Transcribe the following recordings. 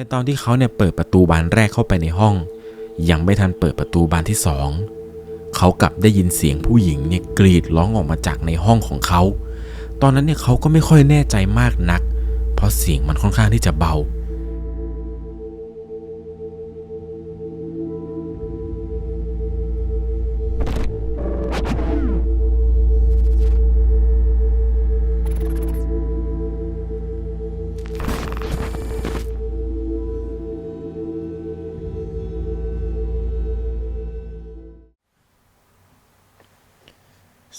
ในตอนที่เขาเนี่ยเปิดประตูบานแรกเข้าไปในห้อง ยังไม่ทันเปิดประตูบานที่สองเขากลับได้ยินเสียงผู้หญิงเนี่ยกรีดร้องออกมาจากในห้องของเขา ตอนนั้นเนี่ยเขาก็ไม่ค่อยแน่ใจมากนัก เพราะเสียงมันค่อนข้างที่จะเบา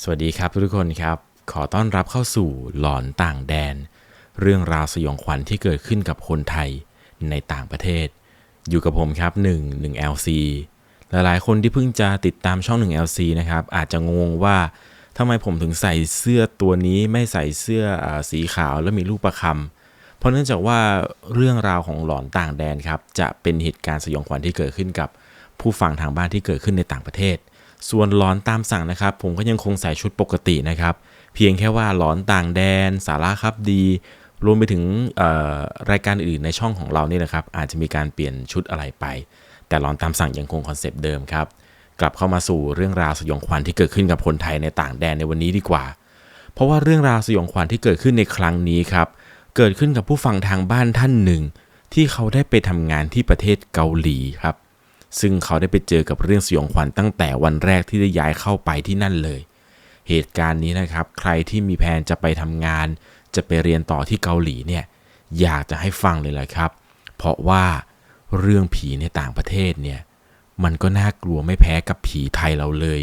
วัสดีครับทุกคนครับ ขอต้อนรับเข้าสู่หลอนต่างแดน เรื่องราวสยองขวัญที่เกิดขึ้นกับคนไทยในต่างประเทศ อยู่กับผมครับ 1 1 LC หลาย ๆ คนที่เพิ่งจะติดตามช่อง 1 LC นะครับ อาจจะงงว่าทำไมผมถึงใส่เสื้อตัวนี้ไม่ใส่เสื้ออสีขาวแล้วมีรูปประคำเพราะเนื่องจากว่าเรื่องราวของหลอนต่างแดนครับ จะเป็นเหตุการณ์สยองขวัญที่เกิดขึ้นกับผู้ฟังทางบ้านที่เกิดขึ้นในต่างประเทศ ส่วนหลอนตามสั่งนะครับ ผมก็ยังคงใส่ชุดปกตินะครับ เพียงแค่ว่าหลอนต่างแดน สาระครับดี รวมไปถึงรายการอื่นในช่องของเรานี่นะครับ อาจจะมีการเปลี่ยนชุดอะไรไป แต่หลอนตามสั่งยังคงคอนเซปต์เดิมครับ กลับเข้ามาสู่เรื่องราวสยองขวัญที่เกิดขึ้นกับคนไทยในต่างแดนในวันนี้ดีกว่า เพราะว่าเรื่องราวสยองขวัญที่เกิดขึ้นในครั้งนี้ครับ เกิดขึ้นกับผู้ฟังทางบ้านท่านหนึ่ง ที่เขาได้ไปทำงานที่ประเทศเกาหลีครับ ซึ่งเขาได้ไปเจอกับเรื่องสยองขวัญตั้งแต่วันแรกที่ได้ย้ายเข้าไปที่นั่นเลย เหตุการณ์นี้นะครับ ใครที่มีแผนจะไปทำงาน จะไปเรียนต่อที่เกาหลีเนี่ยอยากจะให้ฟังเลยแหละครับ เพราะว่าเรื่องผีในต่างประเทศเนี่ยมันก็น่ากลัวไม่แพ้กับผีไทยเราเลย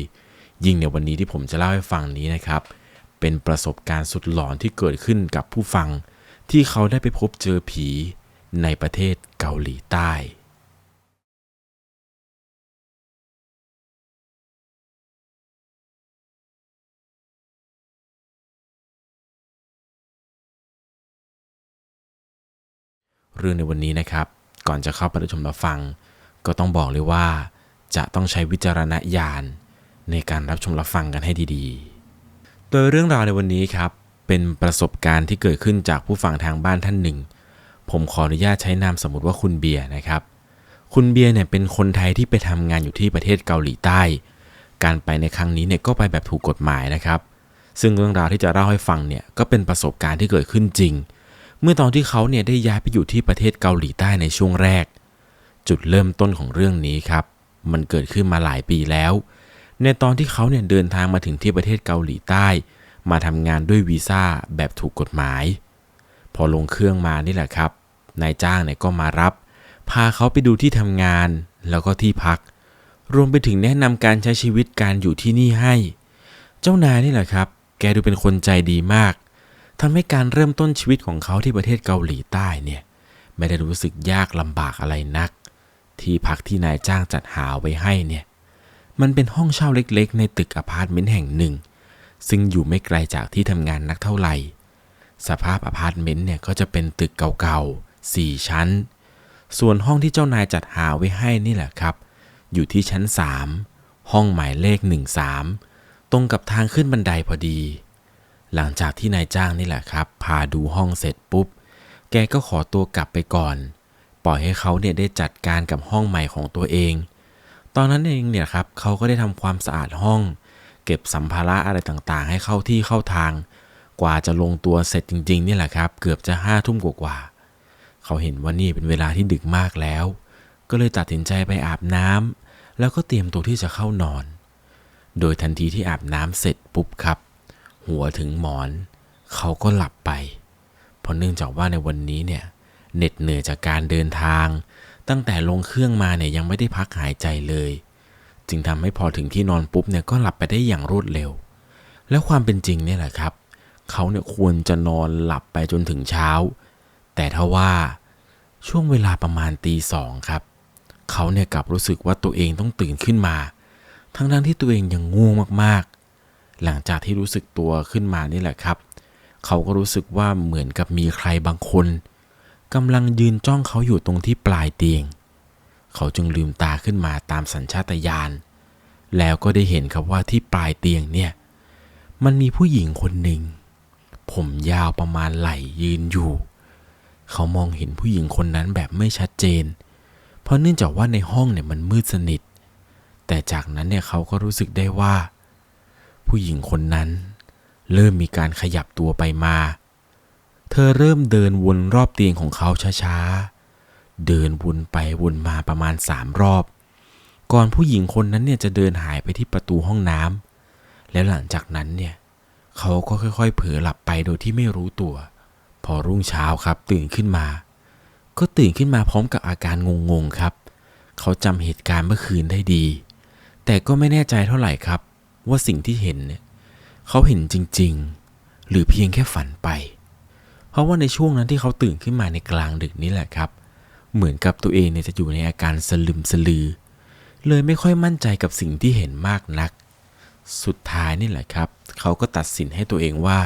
ยิ่งในวันนี้ที่ผมจะเล่าให้ฟังนี้นะครับ เป็นประสบการณ์สุดหลอนที่เกิดขึ้นกับผู้ฟัง ที่เขาได้ไปพบเจอผีในประเทศเกาหลีใต้ เรื่องในวันนี้นะครับ ก่อนจะเข้าไปรับชมรับฟัง ก็ต้องบอกเลยว่า จะต้องใช้วิจารณญาณในการรับชมรับฟังกันให้ดีๆ โดยเรื่องราวในวันนี้ครับ เป็นประสบการณ์ที่เกิดขึ้นจากผู้ฟังทางบ้านท่านหนึ่ง ผมขออนุญาตใช้นามสมมติว่าคุณเบียร์นะครับ คุณเบียร์เนี่ยเป็นคนไทยที่ไปทำงานอยู่ที่ประเทศเกาหลีใต้ การไปในครั้งนี้เนี่ยก็ไปแบบถูกกฎหมายนะครับ ซึ่งเรื่องราวที่จะเล่าให้ฟังเนี่ยก็เป็นประสบการณ์ที่เกิดขึ้นจริง เมื่อตอนที่เขาเนี่ยได้ย้ายไปอยู่ที่ประเทศเกาหลีใต้ในช่วงแรก จุดเริ่มต้นของเรื่องนี้ครับ มันเกิดขึ้นมาหลายปีแล้ว ในตอนที่เขาเนี่ยเดินทางมาถึงที่ประเทศเกาหลีใต้ มาทำงานด้วยวีซ่าแบบถูกกฎหมาย พอลงเครื่องมานี่แหละครับนายจ้างเนี่ยก็มารับ พาเขาไปดูที่ทำงานแล้วก็ที่พัก รวมไปถึงแนะนำการใช้ชีวิตการอยู่ที่นี่ให้ เจ้านายนี่แหละครับ แกดูเป็นคนใจดีมาก ทำให้การเริ่มต้นชีวิตของเขาที่ประเทศเกาหลีใต้เนี่ยไม่ได้รู้สึกยากลำบากอะไรนัก ที่พักที่นายจ้างจัดหาไว้ให้เนี่ยมันเป็นห้องเช่าเล็กๆ ในตึกอพาร์ตเมนต์แห่งหนึ่ง ซึ่งอยู่ไม่ไกลจากที่ทำงานนักเท่าไหร่ สภาพอพาร์ตเมนต์เนี่ยก็จะเป็นตึกเก่าๆ 4 ชั้น ส่วนห้องที่เจ้านายจัดหาไว้ให้นี่แหละครับ อยู่ที่ชั้น 3 ห้องหมายเลข 13 ตรงกับทางขึ้นบันไดพอดี หลังจากที่นายจ้างนี่แหละครับ พาดูห้องเสร็จปุ๊บ แกก็ขอตัวกลับไปก่อน ปล่อยให้เขาเนี่ยได้จัดการกับห้องใหม่ของตัวเอง ตอนนั้นเองเนี่ยครับเขาก็ได้ทำความสะอาดห้อง เก็บสัมภาระอะไรต่างๆ ให้เข้าที่เข้าทาง กว่าจะลงตัวเสร็จจริงๆนี่แหละครับ เกือบจะห้าทุ่มกว่าๆเขาเห็นว่านี่เป็นเวลาที่ดึกมากแล้ว ก็เลยตัดสินใจไปอาบน้ำแล้วก็เตรียมตัวที่จะเข้านอน โดยทันทีที่อาบน้ำเสร็จปุ๊บครับ หัวถึงหมอน เขาก็หลับไป เพราะเนื่องจากว่าในวันนี้เนี่ยเหน็ดเหนื่อยจากการเดินทาง ตั้งแต่ลงเครื่องมาเนี่ยยังไม่ได้พักหายใจเลย จึงทำให้พอถึงที่นอนปุ๊บเนี่ยก็หลับไปได้อย่างรวดเร็ว แล้วความเป็นจริงเนี่ยแหละครับ เขาเนี่ยควรจะนอนหลับไปจนถึงเช้า แต่ถ้าว่าช่วงเวลาประมาณตีสองครับ เขาเนี่ยกลับรู้สึกว่าตัวเองต้องตื่นขึ้นมา ทั้งๆที่ตัวเองยังง่วงมากๆ หลังจากที่รู้สึกตัวขึ้นมานี่แหละครับ เขาก็รู้สึกว่าเหมือนกับมีใครบางคนกำลังยืนจ้องเขาอยู่ตรงที่ปลายเตียง เขาจึงลืมตาขึ้นมาตามสัญชาตญาณ แล้วก็ได้เห็นครับว่าที่ปลายเตียงเนี่ย มันมีผู้หญิงคนหนึ่ง ผมยาวประมาณไหล่ยืนอยู่ เขามองเห็นผู้หญิงคนนั้นแบบไม่ชัดเจน เพราะเนื่องจากว่าในห้องเนี่ยมันมืดสนิท แต่จากนั้นเนี่ยเขาก็รู้สึกได้ว่า ผู้หญิงคนนั้น เริ่มมีการขยับตัวไปมา เธอเริ่มเดินวนรอบเตียงของเขาช้าๆ เดินวนไปวนมาประมาณสามรอบ ก่อนผู้หญิงคนนั้นเนี่ยจะเดินหายไปที่ประตูห้องน้ำแล้วหลังจากนั้นเนี่ยเขาก็ค่อยๆ เผลอหลับไปโดยที่ไม่รู้ตัว พอรุ่งเช้าครับตื่นขึ้นมา ก็ตื่นขึ้นมาพร้อมกับอาการงงๆครับ เขาจำเหตุการณ์เมื่อคืนได้ดี แต่ก็ไม่แน่ใจเท่าไหร่ครับ ว่าสิ่งที่เห็นเนี่ยเขาเห็นจริง ๆ หรือเพียงแค่ฝันไป เพราะว่าในช่วงนั้นที่เขาตื่นขึ้นมาในกลางดึกนี้แหละครับ เหมือนกับตัวเองเนี่ยจะอยู่ในอาการสลึมสลือ เลยไม่ค่อยมั่นใจกับสิ่งที่เห็นมากนัก สุดท้ายนี่แหละครับ เขาก็ตัดสินให้ตัวเองว่า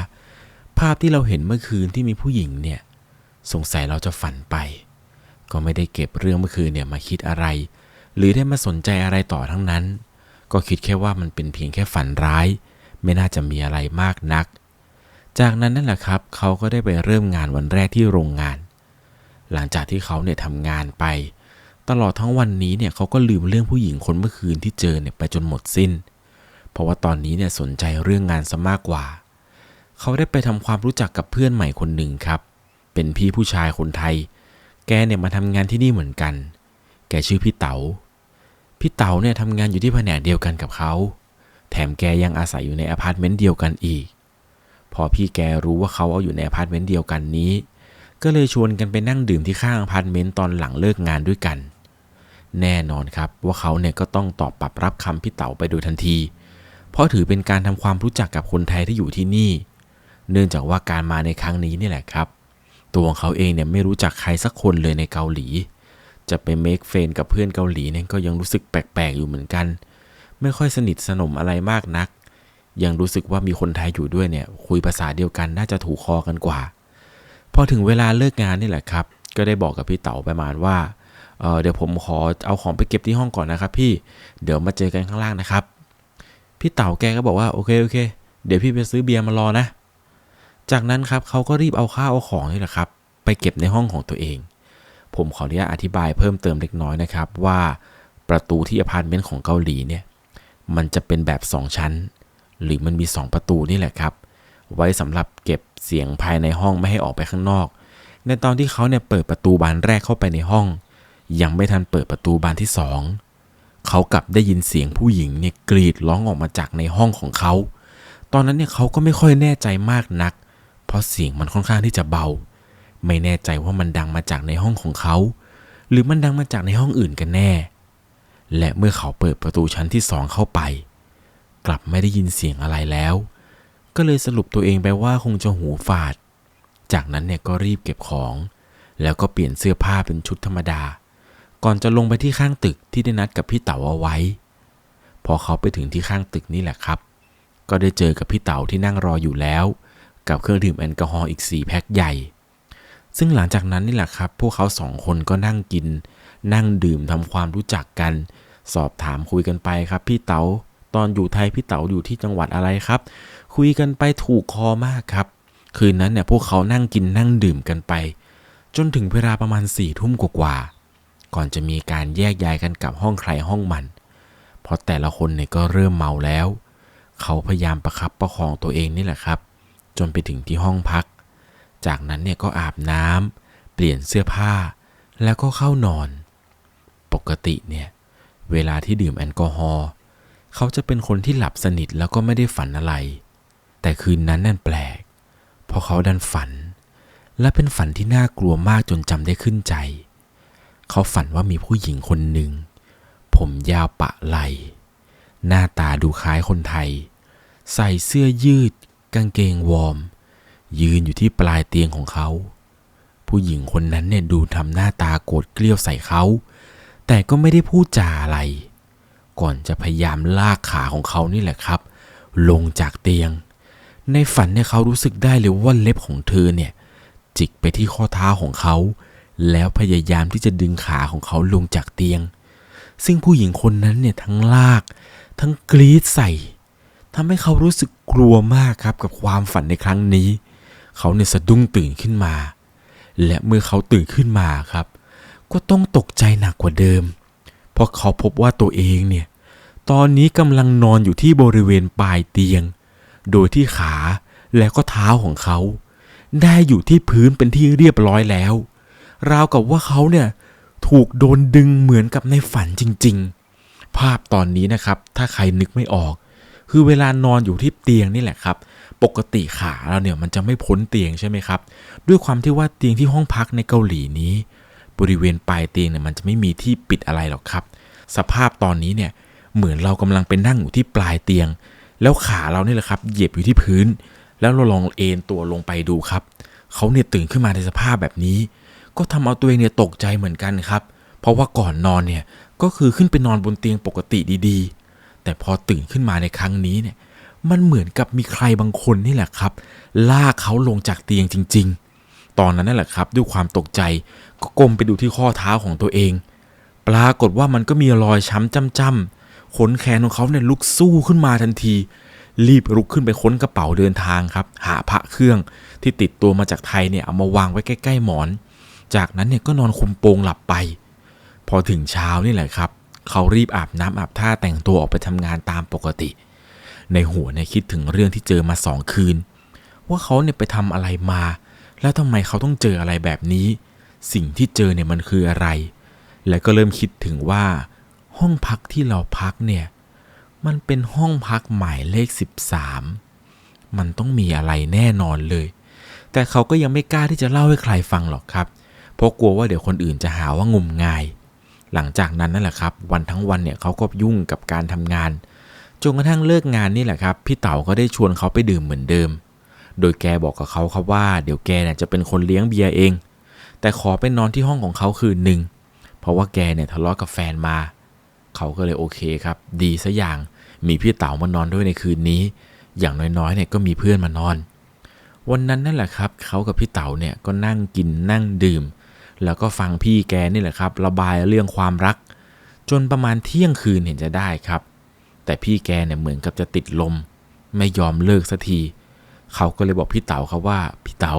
ภาพที่เราเห็นเมื่อคืนที่มีผู้หญิงเนี่ยสงสัยเราจะฝันไป ก็ไม่ได้เก็บเรื่องเมื่อคืนเนี่ยมาคิดอะไร หรือได้มาสนใจอะไรต่อทั้งนั้น ก็คิดแค่ว่ามันเป็นเพียงแค่ฝันร้าย ไม่น่าจะมีอะไรมากนัก จากนั้นนั่นแหละครับเขาก็ได้ไปเริ่มงานวันแรกที่โรงงาน หลังจากที่เขาเนี่ยทำงานไป ตลอดทั้งวันนี้เนี่ยเขาก็ลืมเรื่องผู้หญิงคนเมื่อคืนที่เจอเนี่ยไปจนหมดสิ้น เพราะว่าตอนนี้เนี่ยสนใจเรื่องงานซะมากกว่า เขาได้ไปทำความรู้จักกับเพื่อนใหม่คนหนึ่งครับ เป็นพี่ผู้ชายคนไทย แกเนี่ยมาทำงานที่นี่เหมือนกัน แกชื่อพี่เต๋า พี่เต๋าเนี่ยทำงานอยู่ที่แผนกเดียวกันกับเขา แถมแกยังอาศัยอยู่ในอพาร์ตเมนต์เดียวกันอีก พอพี่แกรู้ว่าเขาเอาอยู่ในอพาร์ตเมนต์เดียวกันนี้ ก็เลยชวนกันไปนั่งดื่มที่ข้างอพาร์ตเมนต์ตอนหลังเลิกงานด้วยกัน แน่นอนครับว่าเขาเนี่ยก็ต้องตอบปรับรับคำพี่เต๋าไปโดยทันที เพราะถือเป็นการทำความรู้จักกับคนไทยที่อยู่ที่นี่ เนื่องจากว่าการมาในครั้งนี้นี่แหละครับ ตัวของเขาเองเนี่ยไม่รู้จักใครสักคนเลยในเกาหลี จะไปเมคเฟนกับเพื่อนเกาหลีเนี่ยก็ยังรู้สึกแปลกๆอยู่เหมือนกัน ไม่ค่อยสนิทสนมอะไรมากนัก ยังรู้สึกว่ามีคนไทยอยู่ด้วยเนี่ย คุยภาษาเดียวกันน่าจะถูกคอกันกว่า พอถึงเวลาเลิกงานนี่แหละครับ ก็ได้บอกกับพี่เต๋าประมาณว่าเเดี๋ยวผมขอเอาของไปเก็บที่ห้องก่อนนะครับ พี่เดี๋ยวมาเจอกันข้างล่างนะครับ พี่เต๋าแกก็บอกว่าโอเคโอเค เดี๋ยวพี่ไปซื้อเบียร์มารอนะ จากนั้นครับเขาก็รีบเอาข้าวเอาของนี่แหละครับ ไปเก็บในห้องของตัวเอง ผมขออนุญาตอธิบายเพิ่มเติมเล็กน้อยนะครับ ว่าประตูที่อพาร์ตเมนต์ของเกาหลีเนี่ยมันจะเป็นแบบ 2 ชั้น หรือมันมี 2 ประตูนี่แหละครับ ไว้สำหรับเก็บเสียงภายในห้องไม่ให้ออกไปข้างนอก ในตอนที่เขาเนี่ยเปิดประตูบานแรกเข้าไปในห้อง ยังไม่ทันเปิดประตูบานที่สองเขากลับได้ยินเสียงผู้หญิงเนี่ยกรีดร้องออกมาจากในห้องของเขา ตอนนั้นเนี่ยเขาก็ไม่ค่อยแน่ใจมากนัก เพราะเสียงมันค่อนข้างที่จะเบา ไม่แน่ใจว่ามันดังมาจากในห้องของเขา หรือมันดังมาจากในห้องอื่นกันแน่ และเมื่อเขาเปิดประตูชั้นที่สองเข้าไป กลับไม่ได้ยินเสียงอะไรแล้ว ก็เลยสรุปตัวเองไปว่าคงจะหูฝาด จากนั้นเนี่ยก็รีบเก็บของ แล้วก็เปลี่ยนเสื้อผ้าเป็นชุดธรรมดา ก่อนจะลงไปที่ข้างตึกที่ได้นัดกับพี่เต๋าเอาไว้ พอเขาไปถึงที่ข้างตึกนี่แหละครับ ก็ได้เจอกับพี่เต๋าที่นั่งรออยู่แล้ว กับเครื่องดื่มแอลกอฮอล์อีก4แพ็คใหญ่ ซึ่งหลังจากนั้นนี่แหละครับ พวกเขาสองคนก็นั่งกิน นั่งดื่มทำความรู้จักกัน สอบถามคุยกันไปครับ พี่เต๋าตอนอยู่ไทยพี่เต๋าอยู่ที่จังหวัดอะไรครับ คุยกันไปถูกคอมากครับ คืนนั้นเนี่ยพวกเขานั่งกินนั่งดื่มกันไป จนถึงเวลาประมาณสี่ทุ่มกว่าๆก่อนจะมีการแยกย้ายกันกลับห้องใครห้องมัน เพราะแต่ละคนเนี่ยก็เริ่มเมาแล้ว เขาพยายามประคับประคองตัวเองนี่แหละครับ จนไปถึงที่ห้องพัก จากนั้นเนี่ยก็อาบน้ำเปลี่ยนเสื้อผ้า แล้วก็เข้านอน ปกติเนี่ยเวลาที่ดื่มแอลกอฮอล์เขาจะเป็นคนที่หลับสนิทแล้วก็ไม่ได้ฝันอะไร แต่คืนนั้นนั่นแปลก เพราะเขาดันฝัน และเป็นฝันที่น่ากลัวมากจนจำได้ขึ้นใจ เขาฝันว่ามีผู้หญิงคนหนึ่ง ผมยาวปะไหล หน้าตาดูคล้ายคนไทย ใส่เสื้อยืด กางเกงวอร์ม ยืนอยู่ที่ปลายเตียงของเขา ผู้หญิงคนนั้นเนี่ยดูทำหน้าตาโกรธเกลี้ยวใส่เขา แต่ก็ไม่ได้พูดจาอะไร ก่อนจะพยายามลากขาของเขานี่แหละครับ ลงจากเตียง ในฝันเนี่ยเขารู้สึกได้เลยว่าเล็บของเธอเนี่ยจิกไปที่ข้อเท้าของเขา แล้วพยายามที่จะดึงขาของเขาลงจากเตียง ซึ่งผู้หญิงคนนั้นเนี่ยทั้งลาก ทั้งกรีดใส่ทำให้เขารู้สึกกลัวมากครับกับความฝันในครั้งนี้ เขาเนี่ยสะดุ้งตื่นขึ้นมา และเมื่อเขาตื่นขึ้นมาครับ ก็ต้องตกใจหนักกว่าเดิม เพราะเขาพบว่าตัวเองเนี่ย ตอนนี้กำลังนอนอยู่ที่บริเวณปลายเตียง โดยที่ขาและก็เท้าของเขา ได้อยู่ที่พื้นเป็นที่เรียบร้อยแล้ว ราวกับว่าเขาเนี่ยถูกโดนดึงเหมือนกับในฝันจริง ๆ ภาพตอนนี้นะครับ ถ้าใครนึกไม่ออก คือเวลานอนอยู่ที่เตียงนี่แหละครับ ปกติขาเราเนี่ยมันจะไม่พ้นเตียงใช่ไหมครับ ด้วยความที่ว่าเตียงที่ห้องพักในเกาหลีนี้ บริเวณปลายเตียงเนี่ยมันจะไม่มีที่ปิดอะไรหรอกครับ สภาพตอนนี้เนี่ยเหมือนเรากำลังเป็นนั่งอยู่ที่ปลายเตียง แล้วขาเราเนี่ยแหละครับเหยียบอยู่ที่พื้น แล้วเราลองเอนตัวลงไปดูครับเขาเนี่ยตื่นขึ้นมาในสภาพแบบนี้ ก็ทำเอาตัวเองเนี่ยตกใจเหมือนกันครับ เพราะว่าก่อนนอนเนี่ยก็คือขึ้นไปนอนบนเตียงปกติดีๆ แต่พอตื่นขึ้นมาในครั้งนี้เนี่ย มันเหมือนกับมีใครบางคนนี่แหละครับ ลากเขาลงจากเตียงจริง ๆ ตอนนั้นนั่นแหละครับ ด้วยความตกใจก็ก้มไปดูที่ข้อเท้าของตัวเอง ปรากฏว่ามันก็มีรอยช้ำจ้ำๆขนแขนของเขาเนี่ยลุกสู้ขึ้นมาทันที รีบลุกขึ้นไปค้นกระเป๋าเดินทางครับ หาพระเครื่องที่ติดตัวมาจากไทยเนี่ยเอามาวางไว้ใกล้ ๆ หมอน จากนั้นเนี่ยก็นอนคุมโปงหลับไป พอถึงเช้านี่แหละครับ เขารีบอาบน้ำอาบท่าแต่งตัวออกไปทำงานตามปกติ ในหัวเนี่ยคิดถึงเรื่องที่เจอมาสองคืน ว่าเขาเนี่ยไปทำอะไรมา แล้วทำไมเขาต้องเจออะไรแบบนี้ สิ่งที่เจอเนี่ยมันคืออะไร และก็เริ่มคิดถึงว่า ห้องพักที่เราพักเนี่ยมันเป็นห้องพักหมายเลข 13 มันต้องมีอะไรแน่นอนเลย แต่เขาก็ยังไม่กล้าที่จะเล่าให้ใครฟังหรอกครับ เพราะกลัวว่าเดี๋ยวคนอื่นจะหาว่างมงาย หลังจากนั้นนั่นแหละครับ วันทั้งวันเนี่ยเขาก็ยุ่งกับการทำงาน จนกระทั่งเลิกงานนี่แหละครับ พี่เต๋าก็ได้ชวนเขาไปดื่มเหมือนเดิม โดยแกบอกกับเขาครับว่าเดี๋ยวแกเนี่ยจะเป็นคนเลี้ยงเบียร์เอง แต่ขอไปนอนที่ห้องของเขาคืนหนึ่ง เพราะว่าแกเนี่ยทะเลาะกับแฟนมา เขาก็เลยโอเคครับ ดีซะอย่าง มีพี่เต๋ามานอนด้วยในคืนนี้ อย่างน้อยๆเนี่ยก็มีเพื่อนมานอน วันนั้นนั่นแหละครับเขากับพี่เต๋าเนี่ยก็นั่งกินนั่งดื่ม แล้วก็ฟังพี่แกนี่แหละครับ ระบายเรื่องความรัก จนประมาณเที่ยงคืนเห็นจะได้ครับ แต่พี่แกเนี่ยเหมือนกับจะติดลม ไม่ยอมเลิกสักที เขาก็เลยบอกพี่เต๋าครับว่าพี่เต๋า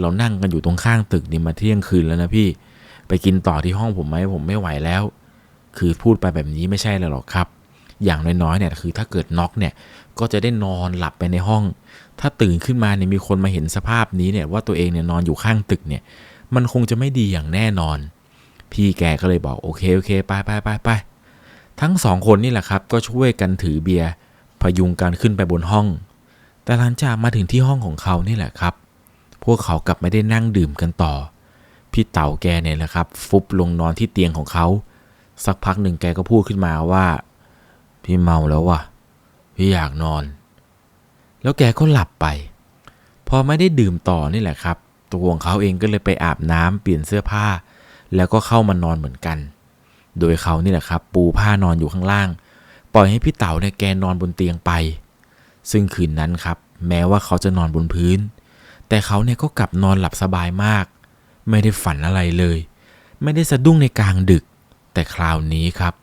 เรานั่งกันอยู่ตรงข้างตึกนี่มาเที่ยงคืนแล้วนะพี่ ไปกินต่อที่ห้องผมไหมผมไม่ไหวแล้ว คือพูดไปแบบนี้ไม่ใช่เลยหรอกครับ อย่างน้อยๆเนี่ยคือถ้าเกิดน็อกเนี่ยก็จะได้นอนหลับไปในห้อง ถ้าตื่นขึ้นมาเนี่ยมีคนมาเห็นสภาพนี้เนี่ยว่าตัวเองเนี่ยนอนอยู่ข้างตึกเนี่ย มันคงจะไม่ดีอย่างแน่นอน พี่แกก็เลยบอกโอเคโอเคไปไปไปไป ทั้งสองคนนี่แหละครับก็ช่วยกันถือเบียร์พยุงกันขึ้นไปบนห้อง แต่หลังจากมาถึงที่ห้องของเขานี่แหละครับ พวกเขากลับไม่ได้นั่งดื่มกันต่อ พี่เต๋าแกเนี่ยแหละครับ ฟุบลงนอนที่เตียงของเขา สักพักหนึ่งแกก็พูดขึ้นมาว่า พี่เมาแล้ววะพี่อยากนอน แล้วแกก็หลับไป พอไม่ได้ดื่มต่อนี่แหละครับ ตัวของเขาเองก็เลยไปอาบน้ำเปลี่ยนเสื้อผ้า แล้วก็เข้ามานอนเหมือนกัน โดยเขานี่แหละครับ ปูผ้านอนอยู่ข้างล่าง ปล่อยให้พี่เต๋าเนี่ยแกนอนบนเตียงไป ซึ่งคืนนั้นครับ แม้ว่าเขาจะนอนบนพื้น แต่เขาเนี่ยก็กลับนอนหลับสบายมาก ไม่ได้ฝันอะไรเลย ไม่ได้สะดุ้งในกลางดึก แต่คราวนี้ครับ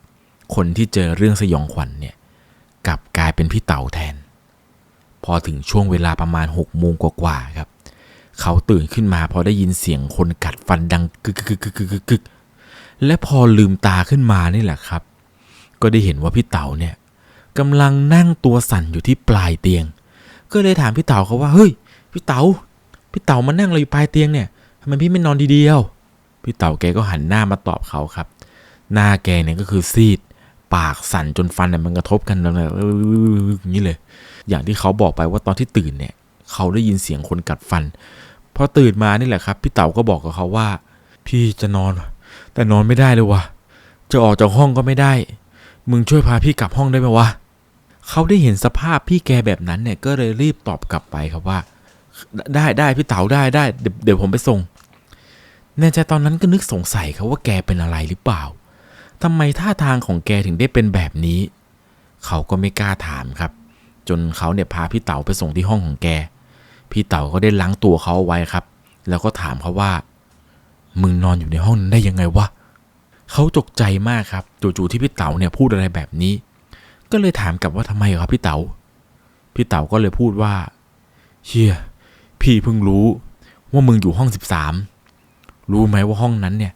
คนที่เจอเรื่องสยองขวัญเนี่ยกลับกลายเป็นพี่เต๋าแทน พอถึงช่วงเวลาประมาณหกโมงกว่าๆครับ เขาตื่นขึ้นมาพอได้ยินเสียงคนกัดฟันดังกึกกึกกึกกึกกึกกึก และพอลืมตาขึ้นมานี่แหละครับ ก็ได้เห็นว่าพี่เต๋าเนี่ยกำลังนั่งตัวสั่นอยู่ที่ปลายเตียง ก็เลยถามพี่เต๋าเขาว่าเฮ้ยพี่เต๋าพี่เต๋ามานั่งอะไรอยู่ปลายเตียงเนี่ยทำไมพี่ไม่นอนดีๆเอ้าพี่เต๋าแกก็หันหน้ามาตอบเขาครับ หน้าแกเนี่ยก็คือซีด ปากสั่นจนฟันเนี่ยมันกระทบกันแล้วเนี่ยอย่างนี้เลย อย่างที่เขาบอกไปว่าตอนที่ตื่นเนี่ย เขาได้ยินเสียงคนกัดฟันพอตื่นมานี่แหละครับ พี่เต๋าก็บอกกับเขาว่า พี่จะนอน แต่นอนไม่ได้เลยวะจะออกจากห้องก็ไม่ได้ มึงช่วยพาพี่กลับห้องได้ไหมวะเขาได้เห็นสภาพพี่แกแบบนั้นเนี่ย ก็เลยรีบตอบกลับไปครับว่า ได้ได้พี่เต๋าได้ได้เดี๋ยวเดี๋ยวผมไปส่งในใจตอนนั้นก็นึกสงสัยครับว่าแกเป็นอะไรหรือเปล่าทำไมท่าทางของแกถึงได้เป็นแบบนี้ เขาก็ไม่กล้าถามครับ จนเขาเนี่ยพาพี่เต๋าไปส่งที่ห้องของแก พี่เต๋าก็ได้ล้างตัวเขาเอาไว้ครับ แล้วก็ถามเขาว่า มึงนอนอยู่ในห้องนั้นได้ยังไงวะเขาตกใจมากครับจู่ๆที่พี่เต๋าเนี่ยพูดอะไรแบบนี้ ก็เลยถามกลับว่าทำไมครับพี่เต๋าพี่เต๋าก็เลยพูดว่าเชี่ยพี่เพิ่งรู้ว่ามึงอยู่ห้องสิบสามรู้ไหมว่าห้องนั้นเนี่ย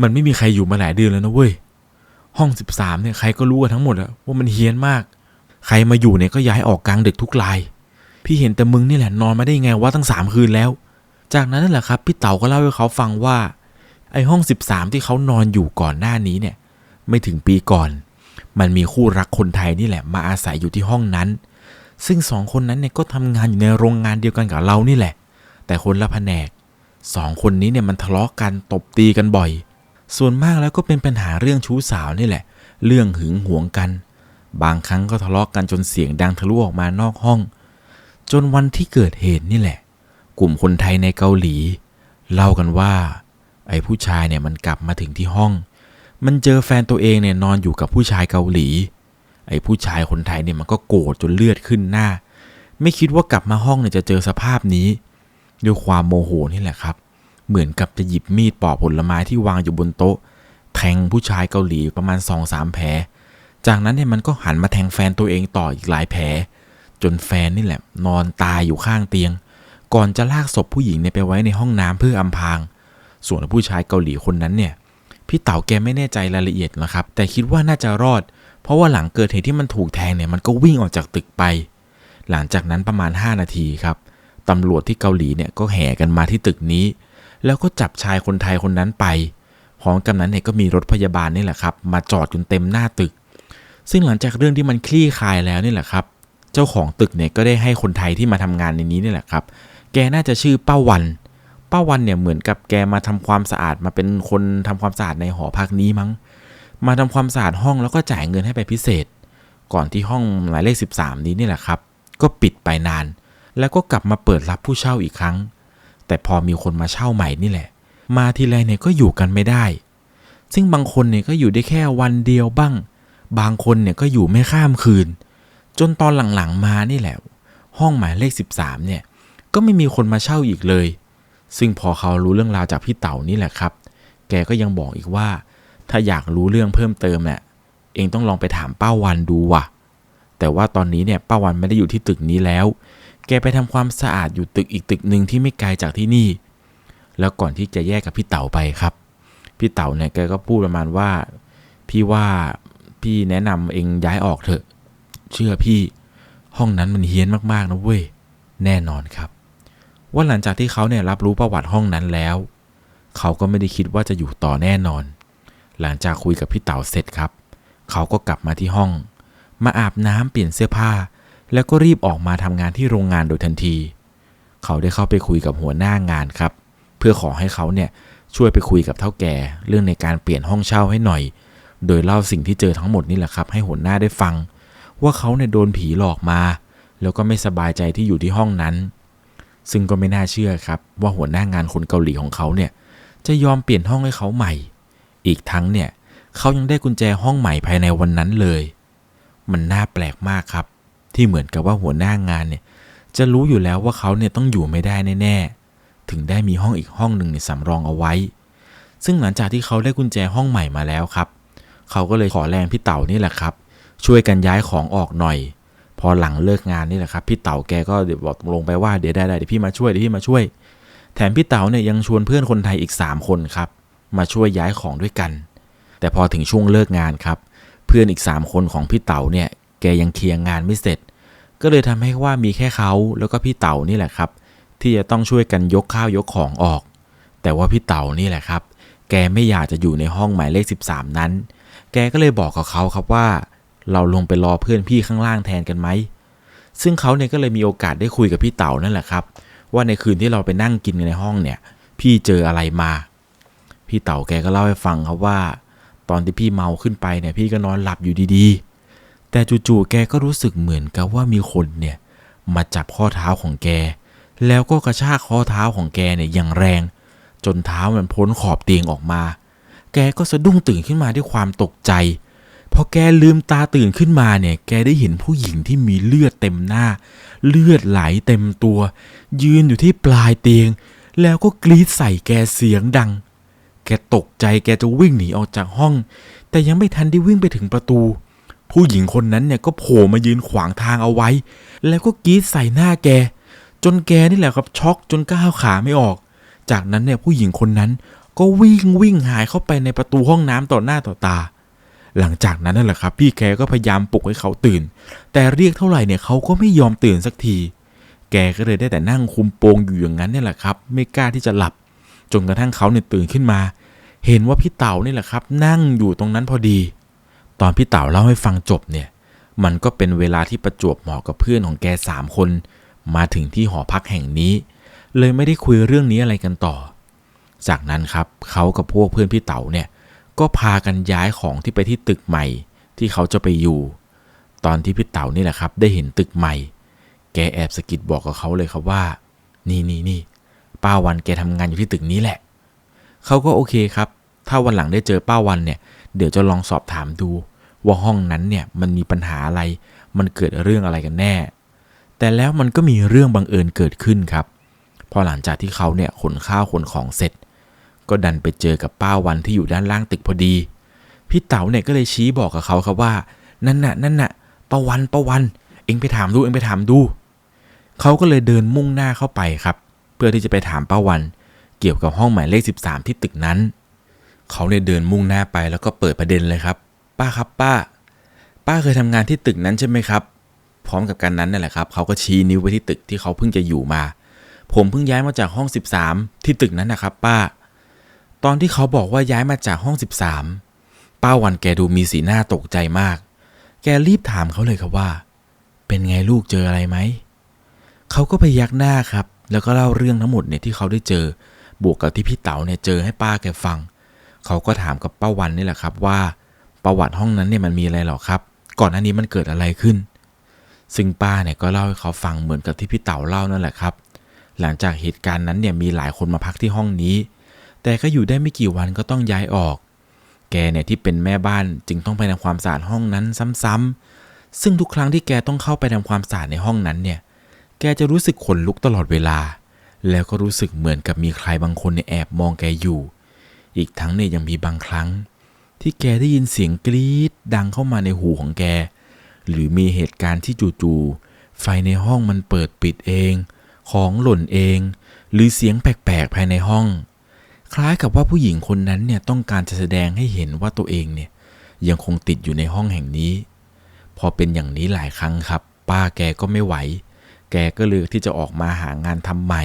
มันไม่มีใครอยู่มาหลายเดือนแล้วนะเว้ยห้องสิบสามเนี่ยใครก็รู้กันทั้งหมดอะว่ามันเฮี้ยนมาก ใครมาอยู่เนี่ยก็ย้ายออกกลางดึกทุกราย พี่เห็นแต่มึงนี่แหละนอนมาได้ไงว่าตั้งสามคืนแล้ว จากนั้นนั่นแหละครับพี่เต๋าก็เล่าให้เขาฟังว่า ไอ้ห้อง 13 ที่เขานอนอยู่ก่อนหน้านี้เนี่ย ไม่ถึงปีก่อน มันมีคู่รักคนไทยนี่แหละ มาอาศัยอยู่ที่ห้องนั้น ซึ่งสองคนนั้นเนี่ยก็ทำงานอยู่ในโรงงานเดียวกันกับเรานี่แหละ แต่คนละแผนกสองคนนี้เนี่ยมันทะเลาะกันตบตีกันบ่อย ส่วนมากแล้วก็เป็นปัญหาเรื่องชู้สาวนี่แหละ เรื่องหึงหวงกัน บางครั้งก็ทะเลาะกันจนเสียงดังทะลุออกมานอกห้อง จนวันที่เกิดเหตุนี่แหละ กลุ่มคนไทยในเกาหลี เล่ากันว่า ไอ้ผู้ชายเนี่ยมันกลับมาถึงที่ห้อง มันเจอแฟนตัวเองเนี่ยนอนอยู่กับผู้ชายเกาหลี ไอ้ผู้ชายคนไทยเนี่ยมันก็โกรธจนเลือดขึ้นหน้า ไม่คิดว่ากลับมาห้องเนี่ยจะเจอสภาพนี้ ด้วยความโมโหนี่แหละครับ เหมือนกับจะหยิบมีดปอกผลไม้ที่วางอยู่บนโต๊ะ แทงผู้ชายเกาหลีประมาณ2องสามแผล จากนั้นเนี่ยมันก็หันมาแทงแฟนตัวเองต่ออีกหลายแผลจนแฟนนี่แหละ นอนตายอยู่ข้างเตียง ก่อนจะลากศพผู้หญิงเนี่ยไปไว้ในห้องน้ำเพื่ออำพราง ส่วนผู้ชายเกาหลีคนนั้นเนี่ย พี่เต๋าแกไม่แน่ใจรายละเอียดนะครับ แต่คิดว่าน่าจะรอด เพราะว่าหลังเกิดเหตุที่มันถูกแทงเนี่ยมันก็วิ่งออกจากตึกไป หลังจากนั้นประมาณ 5 นาทีครับตำรวจที่เกาหลีเนี่ยก็แห่กันมาที่ตึกนี้ แล้วก็จับชายคนไทยคนนั้นไปพร้อมกันนั้นเนี่ยก็มีรถพยาบาลนี่แหละครับ มาจอดจนเต็มหน้าตึก ซึ่งหลังจากเรื่องที่มันคลี่คลายแล้วนี่แหละครับ เจ้าของตึกเนี่ยก็ได้ให้คนไทยที่มาทำงานในนี้นี่แหละครับ แกน่าจะชื่อป้าวัน ป้าวันเนี่ยเหมือนกับแกมาทำความสะอาดมาเป็นคนทำความสะอาดในหอพักนี้มั้ง มาทำความสะอาดห้องแล้วก็จ่ายเงินให้ไปพิเศษ ก่อนที่ห้องหมายเลข 13 นี้นี่แหละครับ ก็ปิดไปนาน แล้วก็กลับมาเปิดรับผู้เช่าอีกครั้ง แต่พอมีคนมาเช่าใหม่นี่แหละ มาทีไรเนี่ยก็อยู่กันไม่ได้ ซึ่งบางคนเนี่ยก็อยู่ได้แค่วันเดียวบ้าง บางคนเนี่ยก็อยู่ไม่ข้ามคืน จนตอนหลังๆมานี่แหละ ห้องหมายเลข 13 เนี่ย ก็ไม่มีคนมาเช่าอีกเลย ซึ่งพอเขารู้เรื่องราวจากพี่เต๋านี่แหละครับ แกก็ยังบอกอีกว่า ถ้าอยากรู้เรื่องเพิ่มเติมเนี่ยเองต้องลองไปถามป้าวันดูว่ะ แต่ว่าตอนนี้เนี่ยป้าวันไม่ได้อยู่ที่ตึกนี้แล้ว แกไปทำความสะอาดอยู่ตึกอีกตึกหนึ่งที่ไม่ไกลจากที่นี่ แล้วก่อนที่จะแยกกับพี่เต๋าไปครับ พี่เต๋าเนี่ยแกก็พูดประมาณว่า พี่ว่าพี่แนะนำเองย้ายออกเถอะ เชื่อพี่ ห้องนั้นมันเฮี้ยนมากๆนะเว้ย แน่นอนครับ ว่าหลังจากที่เขาเนี่ยรับรู้ประวัติห้องนั้นแล้ว เขาก็ไม่ได้คิดว่าจะอยู่ต่อแน่นอน หลังจากคุยกับพี่เต๋าเสร็จครับ เขาก็กลับมาที่ห้อง มาอาบน้ำเปลี่ยนเสื้อผ้า แล้วก็รีบออกมาทำงานที่โรงงานโดยทันที เขาได้เข้าไปคุยกับหัวหน้างานครับ เพื่อขอให้เขาเนี่ยช่วยไปคุยกับเท่าแก่เรื่องในการเปลี่ยนห้องเช่าให้หน่อย โดยเล่าสิ่งที่เจอทั้งหมดนี่แหละครับ ให้หัวหน้าได้ฟัง ว่าเขาเนี่ยโดนผีหลอกมา แล้วก็ไม่สบายใจที่อยู่ที่ห้องนั้น ซึ่งก็ไม่น่าเชื่อครับ ว่าหัวหน้างานคนเกาหลีของเขาเนี่ยจะยอมเปลี่ยนห้องให้เขาใหม่ อีกทั้งเนี่ยเขายังได้กุญแจห้องใหม่ภายในวันนั้นเลย มันน่าแปลกมากครับ ที่เหมือนกับว่าหัวหน้างานเนี่ยจะรู้อยู่แล้วว่าเขาเนี่ยต้องอยู่ไม่ได้แน่ๆ ถึงได้มีห้องอีกห้องหนึ่งในสำรองเอาไว้ ซึ่งหลังจากที่เขาได้กุญแจห้องใหม่มาแล้วครับ เขาก็เลยขอแรงพี่เต่านี่แหละครับ ช่วยกันย้ายของออกหน่อย พอหลังเลิกงานนี่แหละครับพี่เต๋าแกก็เดี๋ยวบอกลงไปว่าเดี๋ยวได้ได้เดี๋ยวพี่มาช่วยเดี๋ยวพี่มาช่วย แถมพี่เต๋าเนี่ยยังชวนเพื่อนคนไทยอีก 3 คนครับ มาช่วยย้ายของด้วยกัน แต่พอถึงช่วงเลิกงานครับ เพื่อนอีก 3 คนของพี่เต๋าเนี่ยแกยังเคลียร์งานไม่เสร็จ ก็เลยทำให้ว่ามีแค่เขาแล้วก็พี่เต๋านี่แหละครับ ที่จะต้องช่วยกันยกข้าวยกของออก แต่ว่าพี่เต๋านี่แหละครับ แกไม่อยากจะอยู่ในห้องหมายเลข 13 นั้น แกก็เลยบอกกับเขาครับว่า เราลงไปรอเพื่อนพี่ข้างล่างแทนกันไหม ซึ่งเขาเนี่ยก็เลยมีโอกาสได้คุยกับพี่เต๋านั่นแหละครับ ว่าในคืนที่เราไปนั่งกินกันในห้องเนี่ย พี่เจออะไรมา พี่เต๋าแกก็เล่าให้ฟังครับว่า ตอนที่พี่เมาขึ้นไปเนี่ย พี่ก็นอนหลับอยู่ดีๆ แต่จู่ๆแกก็รู้สึกเหมือนกับว่ามีคนเนี่ยมาจับข้อเท้าของแก แล้วก็กระชากข้อเท้าของแกเนี่ยอย่างแรง จนเท้ามันพ้นขอบเตียงออกมา แกก็สะดุ้งตื่นขึ้นมาด้วยความตกใจ อแกลืมตาตื่นขึ้นมาเนี่ย แกได้เห็นผู้หญิงที่มีเลือดเต็มหน้า เลือดไหลเต็มตัว ยืนอยู่ที่ปลายเตียง แล้วก็กรีดใส่แกเสียงดัง แกตกใจแกจะวิ่งหนีออกจากห้อง แต่ยังไม่ทันได้วิ่งไปถึงประตู ผู้หญิงคนนั้นเนี่ยก็โผล่มายืนขวางทางเอาไว้ แล้วก็กรีดใส่หน้าแก จนแกนี่แหละครับช็อกจนก้าวขาไม่ออก จากนั้นเนี่ยผู้หญิงคนนั้นก็วิ่งวิ่งหายเข้าไปในประตูห้องน้ำต่อหน้าต่อตา หลังจากนั้นนั่นแหละครับ พี่แกก็พยายามปลุกให้เขาตื่น แต่เรียกเท่าไหร่เนี่ยเขาก็ไม่ยอมตื่นสักที แกก็เลยได้แต่นั่งคุมโปงอยู่อย่างนั้นเนี่ยแหละครับ ไม่กล้าที่จะหลับ จนกระทั่งเขาเนี่ยตื่นขึ้นมา เห็นว่าพี่เต๋านี่แหละครับ นั่งอยู่ตรงนั้นพอดี ตอนพี่เต๋าเล่าให้ฟังจบเนี่ย มันก็เป็นเวลาที่ประจวบเหมาะกับเพื่อนของแกสามคน มาถึงที่หอพักแห่งนี้ เลยไม่ได้คุยเรื่องนี้อะไรกันต่อ จากนั้นครับเขากับพวกเพื่อนพี่เต๋าเนี่ย ก็พากันย้ายของที่ไปที่ตึกใหม่ ที่เขาจะไปอยู่ ตอนที่พี่เต๋านี่แหละครับ ได้เห็นตึกใหม่ แกแอบสะกิดบอกกับเขาเลยครับว่า นี่นี่นี่ป้าวันแกทำงานอยู่ที่ตึกนี้แหละ เขาก็โอเคครับ ถ้าวันหลังได้เจอป้าวันเนี่ย เดี๋ยวจะลองสอบถามดู ว่าห้องนั้นเนี่ยมันมีปัญหาอะไร มันเกิดเรื่องอะไรกันแน่ แต่แล้วมันก็มีเรื่องบังเอิญเกิดขึ้นครับ พอหลังจากที่เขาเนี่ยขนข้าวขนของเสร็จ ก็ดันไปเจอกับป้าวันที่อยู่ด้านล่างตึกพอดี พี่เต๋าเนี่ยก็เลยชี้บอกกับเขาครับว่า นั่นน่ะนั่นน่ะป้าวันป้าวัน เอ็งไปถามดูเอ็งไปถามดูเขาก็เลยเดินมุ่งหน้าเข้าไปครับ เพื่อที่จะไปถามป้าวัน เกี่ยวกับห้องหมายเลข 13 ที่ตึกนั้น เขาเนี่ยเดินมุ่งหน้าไปแล้วก็เปิดประเด็นเลยครับ ป้าครับป้า ป้าเคยทำงานที่ตึกนั้นใช่ไหมครับ พร้อมกับการนั้นนั่นแหละครับเขาก็ชี้นิ้วไปที่ตึกที่เขาเพิ่งจะอยู่มา ผมเพิ่งย้ายมาจากห้อง 13 ที่ตึกนั้นนะครับ ป้า ตอนที่เขาบอกว่าย้ายมาจากห้อง 13 ป้าวันแกดูมีสีหน้าตกใจมาก แกรีบถามเขาเลยครับว่า เป็นไงลูกเจออะไรไหม เขาก็พยักหน้าครับ แล้วก็เล่าเรื่องทั้งหมดเนี่ยที่เขาได้เจอ บวกกับที่พี่เต๋าเนี่ยเจอให้ป้าแกฟัง เขาก็ถามกับป้าวันนี่แหละครับว่า ประวัติห้องนั้นเนี่ยมันมีอะไรหรอครับ ก่อนหน้านี้มันเกิดอะไรขึ้น ซึ่งป้าเนี่ยก็เล่าให้เขาฟังเหมือนกับที่พี่เต๋าเล่านั่นแหละครับ หลังจากเหตุการณ์นั้นเนี่ยมีหลายคนมาพักที่ห้องนี้ แต่ก็อยู่ได้ไม่กี่วันก็ต้องย้ายออก แกเนี่ยที่เป็นแม่บ้านจึงต้องไปทำความสะอาดห้องนั้นซ้ำๆ ซึ่งทุกครั้งที่แกต้องเข้าไปทำความสะอาดในห้องนั้นเนี่ย แกจะรู้สึกขนลุกตลอดเวลา แล้วก็รู้สึกเหมือนกับมีใครบางคนเนี่ยแอบมองแกอยู่ อีกทั้งเนี่ยยังมีบางครั้ง ที่แกได้ยินเสียงกรี๊ดดังเข้ามาในหูของแก หรือมีเหตุการณ์ที่จู่ๆไฟในห้องมันเปิดปิดเอง ของหล่นเอง หรือเสียงแปลกๆภายในห้อง คล้ายกับว่าผู้หญิงคนนั้นเนี่ยต้องการจะแสดงให้เห็นว่าตัวเองเนี่ยยังคงติดอยู่ในห้องแห่งนี้ พอเป็นอย่างนี้หลายครั้งครับ ป้าแกก็ไม่ไหว แกก็เลือกที่จะออกมาหางานทำใหม่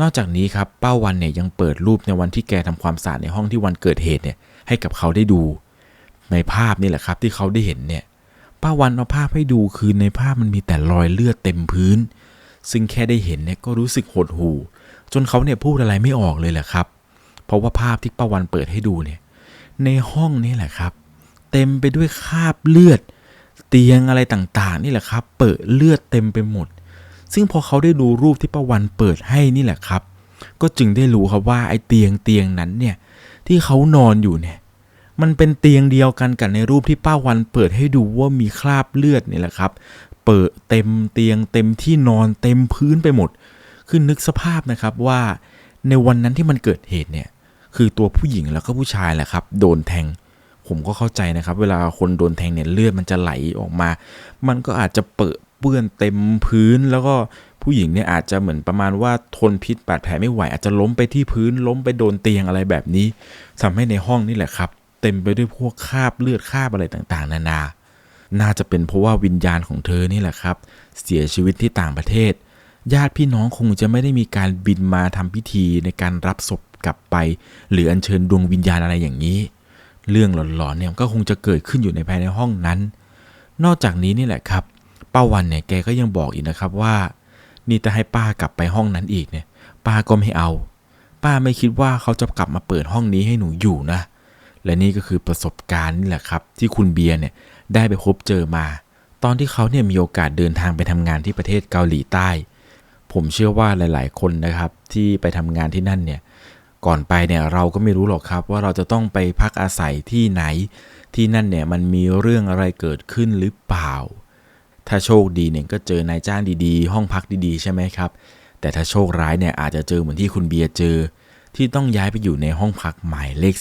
นอกจากนี้ครับป้าวันเนี่ยยังเปิดรูปในวันที่แกทำความสะอาดในห้องที่วันเกิดเหตุเนี่ยให้กับเขาได้ดู ในภาพนี่แหละครับที่เขาได้เห็นเนี่ยป้าวันเอาภาพให้ดูคือในภาพมันมีแต่รอยเลือดเต็มพื้น ซึ่งแค่ได้เห็นเนี่ยก็รู้สึกหดหู่จนเขาเนี่ยพูดอะไรไม่ออกเลยแหละครับ เพราะว่าภาพที่ป้าวันเปิดให้ดูเนี่ย ในห้องนี่แหละครับ เต็มไปด้วยคราบเลือด เตียงอะไรต่างๆ นี่แหละครับ เปิดเลือดเต็มไปหมด ซึ่งพอเขาได้ดูรูปที่ป้าวันเปิดให้นี่แหละครับ ก็จึงได้รู้ครับว่าไอ้เตียงเตียงนั้นเนี่ยที่เขานอนอยู่เนี่ย มันเป็นเตียงเดียวกันกับในรูปที่ป้าวันเปิดให้ดูว่ามีคราบเลือดนี่แหละครับ เปิดเต็มเตียงเต็มที่นอนเต็มพื้นไปหมดคือนึกสภาพนะครับว่าในวันนั้นที่มันเกิดเหตุเนี่ย คือตัวผู้หญิงแล้วก็ผู้ชายแหละครับ โดนแทง ผมก็เข้าใจนะครับ เวลาคนโดนแทงเนี่ยเลือดมันจะไหลออกมา มันก็อาจจะเปิดเปื้อนเต็มพื้นแล้วก็ผู้หญิงเนี่ยอาจจะเหมือนประมาณว่าทนพิษบาดแผลไม่ไหว อาจจะล้มไปที่พื้นล้มไปโดนเตียงอะไรแบบนี้ทำให้ในห้องนี่แหละครับ เต็มไปด้วยพวกคราบเลือดคราบอะไรต่างๆ นานา น่าจะเป็นเพราะว่าวิญญาณของเธอนี่แหละครับ เสียชีวิตที่ต่างประเทศ ญาติพี่น้องคงจะไม่ได้มีการบินมาทำพิธีในการรับศพ กลับไป หรืออัญเชิญดวงวิญญาณอะไรอย่างนี้ เรื่องหลอนๆเนี่ยก็คงจะเกิดขึ้นอยู่ในภายในห้องนั้น นอกจากนี้นี่แหละครับป้าวันเนี่ยแกก็ยังบอกอีกนะครับว่า นี่จะให้ป้ากลับไปห้องนั้นอีกเนี่ย ป้าก็ไม่เอา ป้าไม่คิดว่าเขาจะกลับมาเปิดห้องนี้ให้หนูอยู่นะ และนี่ก็คือประสบการณ์นี่แหละครับ ที่คุณเบียร์เนี่ยได้ไปพบเจอมา ตอนที่เขาเนี่ยมีโอกาสเดินทางไปทำงานที่ประเทศเกาหลีใต้ ผมเชื่อว่าหลาย ๆ คนนะครับ ที่ไปทำงานที่นั่นเนี่ย ก่อนไปเนี่ยเราก็ไม่รู้หรอกครับว่าเราจะต้องไปพักอาศัยที่ไหน ที่นั่นเนี่ยมันมีเรื่องอะไรเกิดขึ้นหรือเปล่า ถ้าโชคดีเนี่ยก็เจอนายจ้างดีๆ ห้องพักดีๆ ใช่ไหมครับ แต่ถ้าโชคร้ายเนี่ยอาจจะเจอเหมือนที่คุณเบียร์เจอ ที่ต้องย้ายไปอยู่ในห้องพักหมายเลข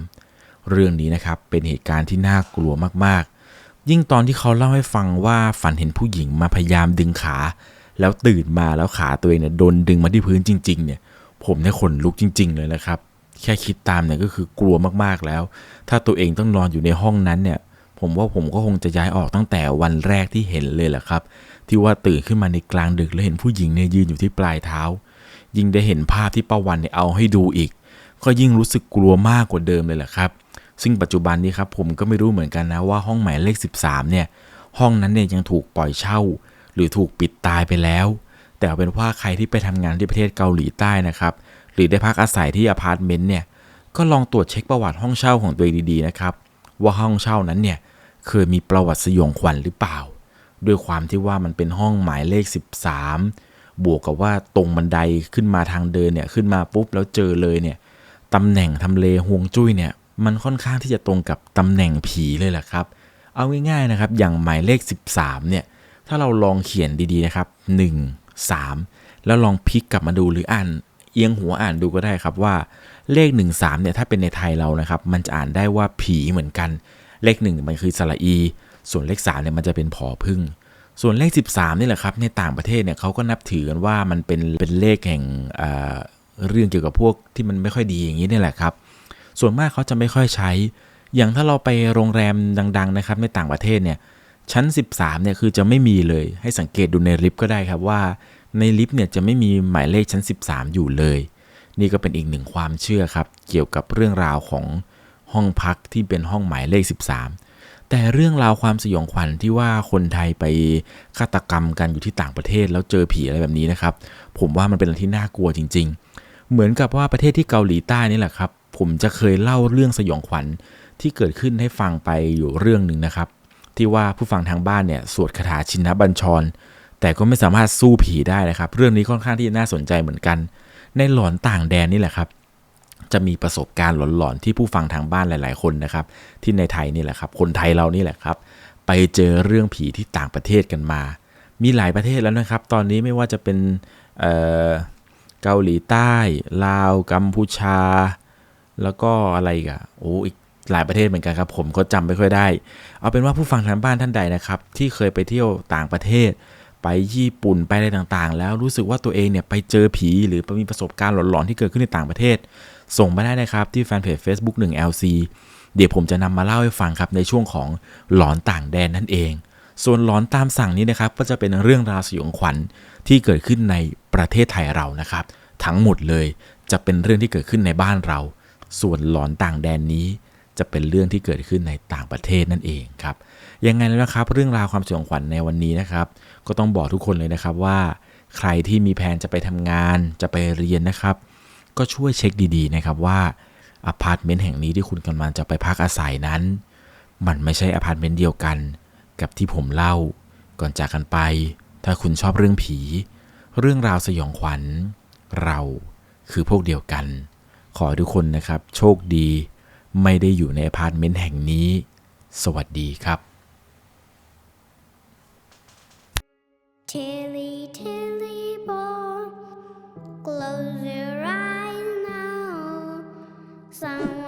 13 เรื่องนี้นะครับเป็นเหตุการณ์ที่น่ากลัวมากๆ ยิ่งตอนที่เขาเล่าให้ฟังว่าฝันเห็นผู้หญิงมาพยายามดึงขา แล้วตื่นมาแล้วขาตัวเองเนี่ยโดนดึงมาที่พื้นจริง ๆ เนี่ย ผมเนี่ยขนลุกจริง ๆ เลยนะครับ แค่คิดตามเนี่ยก็คือกลัวมากๆแล้ว ถ้าตัวเองต้องนอนอยู่ในห้องนั้นเนี่ย ผมว่าผมก็คงจะย้ายออกตั้งแต่วันแรกที่เห็นเลยแหละครับ ที่ว่าตื่นขึ้นมาในกลางดึกแล้วเห็นผู้หญิงเนี่ยยืนอยู่ที่ปลายเท้า ยิ่งได้เห็นภาพที่ป้าวันเนี่ยเอาให้ดูอีก ก็ยิ่งรู้สึกกลัวมากกว่าเดิมเลยแหละครับ ซึ่งปัจจุบันนี้ครับผมก็ไม่รู้เหมือนกันนะว่าห้องหมายเลข 13 เนี่ย ห้องนั้นเนี่ยยังถูกปล่อยเช่า หรือถูกปิดตายไปแล้ว แต่เอาเป็นว่าใครที่ไปทำงานที่ประเทศเกาหลีใต้นะครับ หรือได้พักอาศัยที่อพาร์ตเมนต์เนี่ย ก็ลองตรวจเช็คประวัติห้องเช่าของตัวเองดีๆนะครับ ว่าห้องเช่านั้นเนี่ยเคยมีประวัติสยองขวัญหรือเปล่า ด้วยความที่ว่ามันเป็นห้องหมายเลข 13 บวกกับว่าตรงบันไดขึ้นมาทางเดินเนี่ยขึ้นมาปุ๊บแล้วเจอเลยเนี่ยตำแหน่งทำเลห่วงจุ้ยเนี่ยมันค่อนข้างที่จะตรงกับตำแหน่งผีเลยแหละครับ เอาง่ายๆนะครับ อย่างหมายเลข 13 เนี่ย ถ้าเราลองเขียนดีๆนะครับ 1 3 แล้วลองพลิกกลับมาดูหรืออ่านเอียงหัวอ่านดูก็ได้ครับว่าเลข 1 3เนี่ยถ้าเป็นในไทยเรานะครับ มันจะอ่านได้ว่าผีเหมือนกัน เลข 1 มันคือสระอี ส่วนเลข3เนี่ยมันจะเป็นผอพึ่งส่วนเลข 13นี่แหละครับ ในต่างประเทศเนี่ยเขาก็นับถือกันว่ามันเป็นเป็นเลขแห่งเเรื่องเกี่ยวกับพวกที่มันไม่ค่อยดีอย่างนี้นี่แหละครับ ส่วนมากเขาจะไม่ค่อยใช้ อย่างถ้าเราไปโรงแรมดัง ๆนะครับ ในต่างประเทศเนี่ย ชั้น 13เนี่ยคือจะไม่มีเลย ให้สังเกตดูในลิฟต์ก็ได้ครับว่า ในลิฟต์เนี่ยจะไม่มีหมายเลขชั้น 13 อยู่เลย นี่ก็เป็นอีกหนึ่งความเชื่อครับ เกี่ยวกับเรื่องราวของห้องพักที่เป็นห้องหมายเลข 13 แต่เรื่องราวความสยองขวัญที่ว่าคนไทยไปฆาตกรรมกันอยู่ที่ต่างประเทศแล้วเจอผีอะไรแบบนี้นะครับ ผมว่ามันเป็นอะไรที่น่ากลัวจริง ๆ เหมือนกับว่าประเทศที่เกาหลีใต้นี่แหละครับ ผมจะเคยเล่าเรื่องสยองขวัญที่เกิดขึ้นให้ฟังไปอยู่เรื่องหนึ่งนะครับ ที่ว่าผู้ฟังทางบ้านเนี่ยสวดคาถาชินบัญชร แต่ก็ไม่สามารถสู้ผีได้นะครับ เรื่องนี้ค่อนข้างที่จะน่าสนใจเหมือนกัน ในหลอนต่างแดนนี่แหละครับ จะมีประสบการณ์หลอนๆที่ผู้ฟังทางบ้านหลาย ๆ คนนะครับ ที่ในไทยนี่แหละครับ คนไทยเรานี่แหละครับ ไปเจอเรื่องผีที่ต่างประเทศกันมา มีหลายประเทศแล้วนะครับ ตอนนี้ไม่ว่าจะเป็นเเกาหลีใต้ ลาว กัมพูชา แล้วก็อะไรอีกะโอ้อีก หลายประเทศเหมือนกันครับ ผมก็จำไม่ค่อยได้ เอาเป็นว่าผู้ฟังทางบ้านท่านใดนะครับ ที่เคยไปเที่ยวต่างประเทศ ไปญี่ปุ่นไปอะไรต่างๆ แล้วรู้สึกว่าตัวเองเนี่ยไปเจอผีหรือมีประสบการณ์หลอนๆที่เกิดขึ้นในต่างประเทศ ส่งมาได้นะครับที่แฟนเพจ Facebook 1 LC เดี๋ยวผมจะนำมาเล่าให้ฟังครับในช่วงของหลอนต่างแดนนั่นเอง ส่วนหลอนตามสั่งนี้นะครับก็จะเป็นเรื่องราวสยองขวัญที่เกิดขึ้นในประเทศไทยเรานะครับ ทั้งหมดเลยจะเป็นเรื่องที่เกิดขึ้นในบ้านเรา ส่วนหลอนต่างแดนนี้ จะเป็นเรื่องที่เกิดขึ้นในต่างประเทศนั่นเองครับยังไงแล้วนะครับ เรื่องราวความสยองขวัญในวันนี้นะครับ ก็ต้องบอกทุกคนเลยนะครับว่า ใครที่มีแผนจะไปทำงานจะไปเรียนนะครับ ก็ช่วยเช็คดีๆนะครับว่าอพาร์ตเมนต์แห่งนี้ที่คุณกำลังจะไปพักอาศัยนั้น มันไม่ใช่อพาร์ตเมนต์เดียวกัน กับที่ผมเล่า ก่อนจากกันไป ถ้าคุณชอบเรื่องผี เรื่องราวสยองขวัญ เราคือพวกเดียวกัน ขอทุกคนนะครับ โชคดี ไม่ได้อยู่ในอพาร์ตเมนต์แห่งนี้ สวัสดีครับ Tilly, Tilly, boy, close your eyes now. Someone